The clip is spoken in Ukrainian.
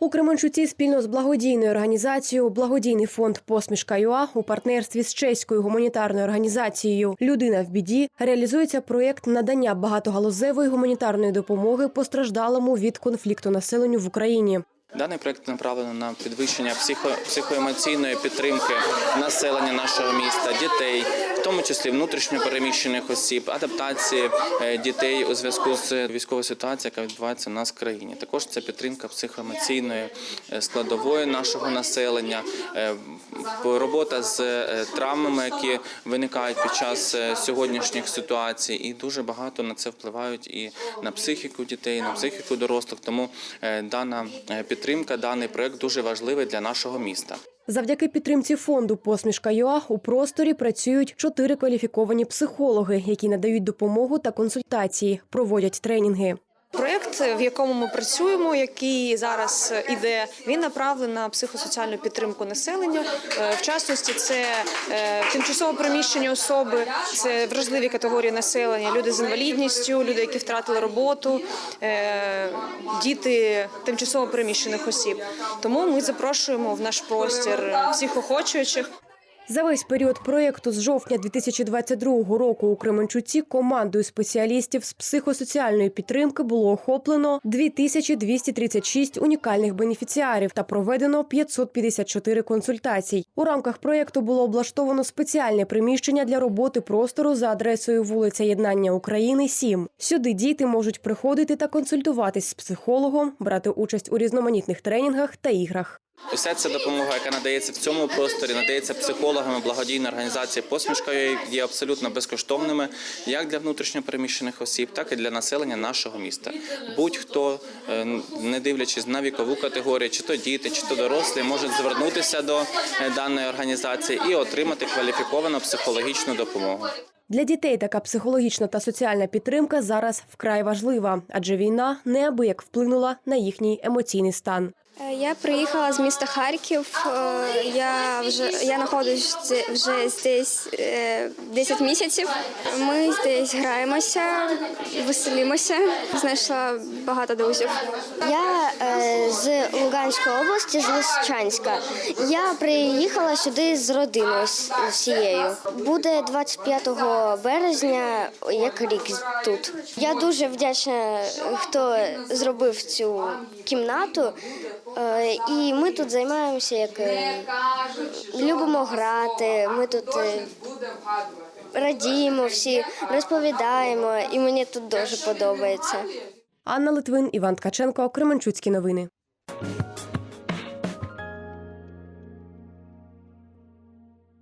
У Кременчуці спільно з благодійною організацією Благодійний фонд Посмішка ЮА у партнерстві з чеською гуманітарною організацією Людина в біді реалізується проєкт надання багатогалузевої гуманітарної допомоги постраждалому від конфлікту населенню в Україні. Даний проект направлено на підвищення психо, психоемоційної підтримки населення нашого міста, дітей, в тому числі внутрішньо переміщених осіб, адаптації е, дітей у зв'язку з військовою ситуацією, яка відбувається в нас в країні. Також це підтримка психоемоційної е, складової нашого населення, е, робота з травмами, які виникають під час сьогоднішніх ситуацій, і дуже багато на це впливають і на психіку дітей, на психіку дорослих. Тому дана е, підтримка, даний проект дуже важливий для нашого міста. Завдяки підтримці фонду Посмішка ЮА у просторі працюють чотири кваліфіковані психологи, які надають допомогу та консультації, проводять тренінги. Проєкт, в якому ми працюємо, який зараз іде, він направлений на психосоціальну підтримку населення. Е, В частності, це е, тимчасово переміщені особи, це вразливі категорії населення, люди з інвалідністю, люди, які втратили роботу, е, діти тимчасово переміщених осіб. Тому ми запрошуємо в наш простір всіх охочуючих. За весь період проєкту з жовтня 2022 року у Кременчуці командою спеціалістів з психосоціальної підтримки було охоплено 2236 унікальних бенефіціарів та проведено 554 консультацій. У рамках проєкту було облаштовано спеціальне приміщення для роботи простору за адресою вулиця Єднання України 7. Сюди діти можуть приходити та консультуватись з психологом, брати участь у різноманітних тренінгах та іграх. Уся ця допомога, яка надається в цьому просторі, надається психологами благодійної організації посмішка є абсолютно безкоштовними як для внутрішньопереміщених осіб, так і для населення нашого міста. Будь-хто, е, не дивлячись на вікову категорію, чи то діти, чи то дорослі, можуть звернутися до е, даної організації і отримати кваліфіковану психологічну допомогу. Для дітей така психологічна та соціальна підтримка зараз вкрай важлива, адже війна неабияк вплинула на їхній емоційний стан. Е, Я приїхала з міста Харків. Е, Я вже я знаходжусь вже здесь е, 10 місяців. Ми здесь граємося, веселимося. Знайшла багато друзів. Я е, з Луганської області, з Лисичанська. Я приїхала сюди з родиною с- всією. Буде 25 березня, як рік тут. Я дуже вдячна, хто зробив цю кімнату. Е, і ми тут займаємося, як е, любимо грати. Ми тут е, радіємо всі, розповідаємо, і мені тут дуже подобається. Анна Литвин, Іван Ткаченко, Кременчуцькі новини.